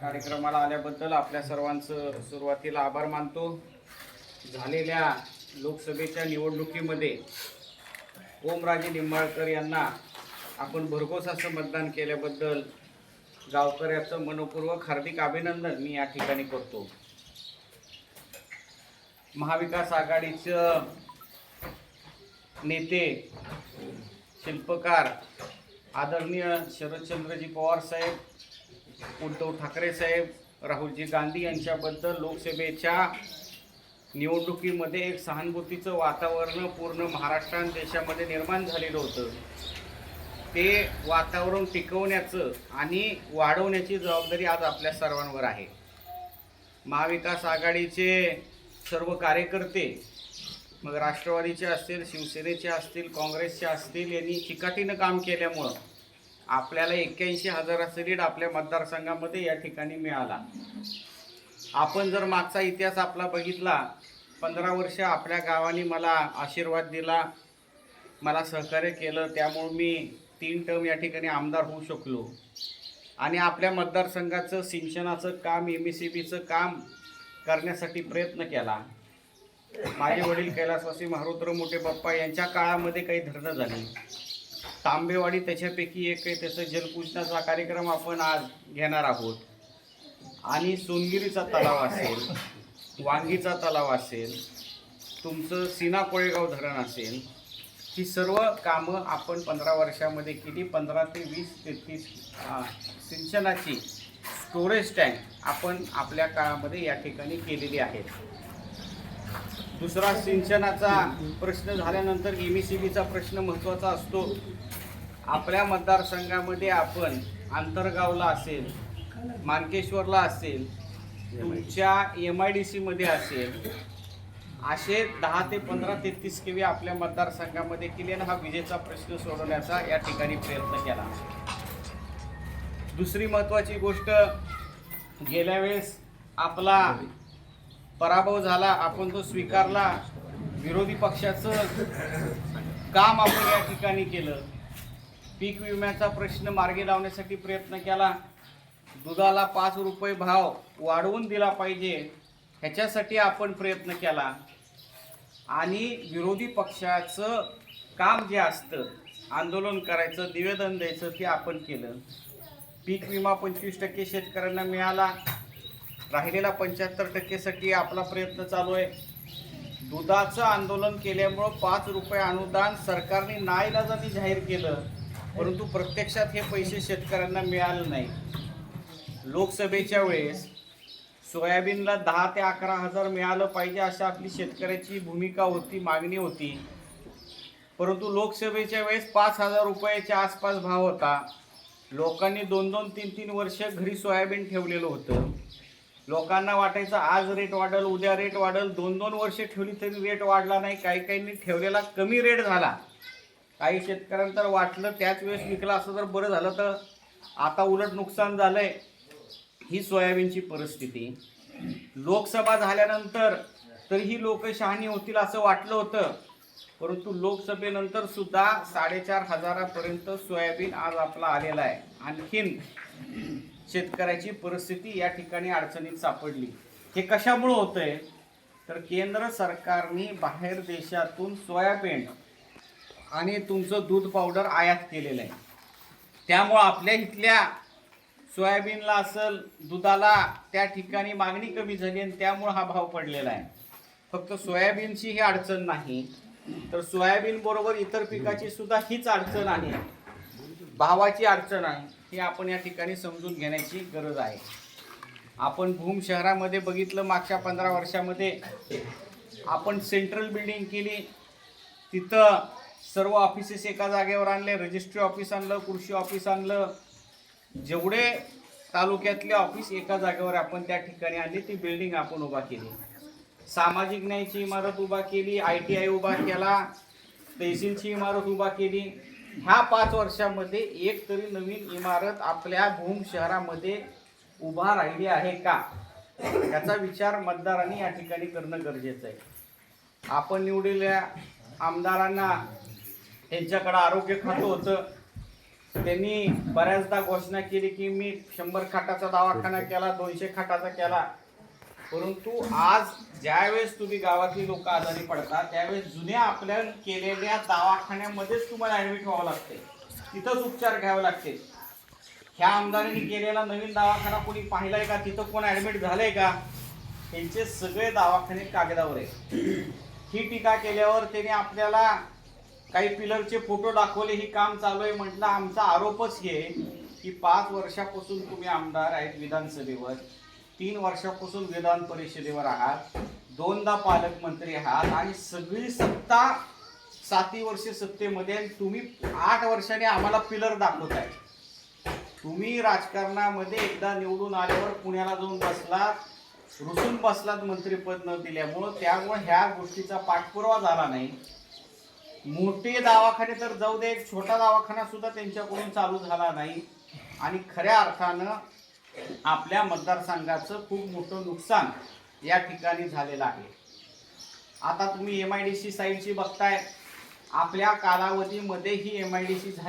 कार्यक्रमाला आल्याबद्दल आपल्या सर्वांचं सुरुवातीला आभार मानतो. झालेल्या लोकसभेच्या निवडणुकीमध्ये ओमराजे निंबाळकर यांना आपण भरघोस असं मतदान केल्याबद्दल गावकऱ्याचं मनपूर्वक हार्दिक अभिनंदन मी या ठिकाणी करतो. महाविकास आघाडीचं नेते शिल्पकार आदरणीय शरदचंद्रजी पवार साहेब उद्धव ठाकरे साहेब राहुलजी गांधी यांच्याबद्दल लोकसभेच्या निवडणुकीमध्ये एक सहानुभूतीचं वातावरण पूर्ण महाराष्ट्र देशामध्ये निर्माण झालेलं होतं. ते वातावरण टिकवण्याचं आणि वाढवण्याची जबाबदारी आज आपल्या सर्वांवर आहे. महाविकास आघाडीचे सर्व कार्यकर्ते मग राष्ट्रवादीचे असतील शिवसेनेचे असतील काँग्रेसचे असतील यांनी चिकाटीनं काम केल्यामुळं आपल्याला एक्क्याऐंशी हजाराचं रीड आपल्या मतदारसंघामध्ये या ठिकाणी मिळाला. आपण जर मागचा इतिहास आपला बघितला पंधरा वर्ष आपल्या गावाने मला आशीर्वाद दिला मला सहकार्य केलं त्यामुळे मी तीन टर्म या ठिकाणी आमदार होऊ शकलो. आणि आपल्या मतदारसंघाचं सिंचनाचं काम एम एस सी बीचं काम करण्यासाठी प्रयत्न केला. माझे वडील कैलासवासी महारुद्र मोठे बाप्पा यांच्या काळामध्ये काही धरणं झाली. तांबेवाडी त्याच्यापैकी एक आहे. त्याचा जलपूजनाचा कार्यक्रम आपण आज घेणार आहोत. आणि सोनगिरीचा तलाव असेल वांगीचा तलाव असेल तुमचं सीना कोळेगाव धरण असेल ही सर्व कामं आपण पंधरा वर्षामध्ये केली. पंधरा ते वीस तेहतीस सिंचनाची स्टोरेज टँक आपण आपल्या काळामध्ये या ठिकाणी केलेली आहेत दुसरा सिंचनाचा प्रश्न झाल्यानंतर एम ई सी बीचा प्रश्न महत्त्वाचा असतो. आपल्या मतदारसंघामध्ये आपण आंतरगावला असेल मानकेश्वरला असेल तुमच्या एम आय डी सीमध्ये असेल असे दहा ते पंधरा तेहतीस केवी आपल्या मतदारसंघामध्ये केले हा विजेचा प्रश्न सोडवण्याचा या ठिकाणी प्रयत्न केला. दुसरी महत्त्वाची गोष्ट गेल्या वेळेस आपला पराभव झाला आपण तो स्वीकारला. विरोधी पक्षाचं काम आपण या ठिकाणी केलं. पीक विम्याचा प्रश्न मार्गी लावण्यासाठी प्रयत्न केला. दुधाला पाच रुपये भाव वाढवून दिला पाहिजे ह्याच्यासाठी आपण प्रयत्न केला. आणि विरोधी पक्षाचं काम जे असतं आंदोलन करायचं निवेदन द्यायचं ते आपण केलं. पीक विमा पंचवीस टक्के शेतकऱ्यांना मिळाला. राहिलेला पंच्याहत्तर टक्केसाठी आपला प्रयत्न चालू आहे. दुधाचं आंदोलन केल्यामुळं पाच रुपये अनुदान सरकारने नाईलाजाने जाहीर केलं परंतु प्रत्यक्षात हे पैसे शेतकऱ्यांना मिळाले नाही. लोकसभेच्या वेळेस सोयाबीनला दहा ते अकरा हजार मिळालं पाहिजे अशा आपली शेतकऱ्याची भूमिका होती मागणी होती. परंतु लोकसभेच्या वेळेस पाच हजार रुपयाच्या आसपास भाव होता. लोकांनी दोन दोन तीन तीन वर्ष घरी सोयाबीन ठेवलेलं होतं. लोकांना वाटायचं आज रेट वाढल उद्या रेट वाढल दोन दोन वर्ष ठेवली तरी रेट वाढला नाही काही काहींनी ठेवलेला कमी रेट झाला. काही शेतकऱ्यांना तर वाटलं त्याच वेळेस विकला असं जर बरं झालं तर आता उलट नुकसान झालंय. ही सोयाबीनची परिस्थिती. लोकसभा झाल्यानंतर तरीही लोक शहाणी होतील असं वाटलं होतं. परंतु लोकसभेनंतर सुद्धा साडेचार हजारापर्यंत सोयाबीन आज आपला आलेला आहे. आणखीन शेतकऱ्याची परिस्थिती या ठिकाणी अडचणीत सापडली. हे कशामुळं होतंय? तर केंद्र सरकारने बाहेर देशातून सोयाबीन आणि तुमचं दूध पावडर आयात केलेलं आहे. त्यामुळं आपल्या इथल्या सोयाबीनला असेल दुधाला त्या ठिकाणी मागणी कमी झाली आणि त्यामुळं हा भाव पडलेला आहे. फक्त सोयाबीनची ही अडचण नाही तर सोयाबीन बरोबर इतर पिकाची सुद्धा हीच अडचण आहे. भावाची अडचण आहे. ही आपण या ठिकाणी समजून घेण्याची गरज आहे. आपण भूम शहरामध्ये बघितलं मागच्या पंधरा वर्षामध्ये आपण सेंट्रल बिल्डिंग केली. तिथं सर्व ऑफिसेस एका जागेवर आणले रजिस्ट्री ऑफिस आणलं कृषी ऑफिस आणलं. जेवढे तालुक्यातले ऑफिस एका जागेवर आपण त्या ठिकाणी आणली ती बिल्डिंग आपण उभा केली. सामाजिक न्यायाची इमारत उभा केली आय टी आय उभा केला तहसीलची इमारत उभा केली. ह्या पाच वर्षामध्ये एक तरी नवीन इमारत आपल्या भूम शहरामध्ये उभा राहिली आहे का? याचा विचार मतदारांनी या ठिकाणी करणं गरजेचं आहे. आपण निवडलेल्या आमदारांना त्यांच्याकडं आरोग्य खातं होतं. त्यांनी बऱ्याचदा घोषणा केली की मी शंभर खाटाचा दवाखाना केला दोनशे खाटाचा केला. परंतु आज ज्यावेळेस तुम्ही गावातली लोक आजारी पडतात त्यावेळेस जुन्या आपल्या केलेल्या दवाखान्यामध्येच तुम्हाला ऍडमिट व्हावं लागते तिथंच उपचार घ्यावे लागते ह्या आमदारांनी केलेला नवीन दवाखाना कोणी पाहिलाय का? तिथं कोण ऍडमिट झालंय का? त्यांचे सगळे दवाखाने कागदावर आहे ही टीका केल्यावर त्याने आपल्याला काही पिलरचे फोटो दाखवले ही काम चालू आहे म्हटलं आमचा आरोपच हे की पाच वर्षापासून तुम्ही आमदार आहेत विधानसभेवर. तीन वर्षापासून विधान परिषदेवर आहात. दोनदा पालकमंत्री आहात आणि सगळी सत्ता साती वर्ष सत्तेमध्ये आणि तुम्ही आठ वर्षाने आम्हाला पिलर दाखवताय. तुम्ही राजकारणामध्ये एकदा निवडून आल्यावर पुण्याला जाऊन बसलात रुसून बसलात मंत्रीपद न दिल्यामुळं. त्यामुळे ह्या गोष्टीचा पाठपुरावा झाला नाही. मोठे दवाखाने तर जाऊ दे एक छोटा दवाखाना सुद्धा त्यांच्याकडून चालू झाला नाही. आणि खऱ्या अर्थानं आपल्या मतदारसंघाचं खूप मोठं नुकसान या ठिकाणी झालेलं आहे. आता तुम्ही एम आय डी सी साईडची बघताय. आपल्या कालावधीमध्ये ही एम आय डी सी झाली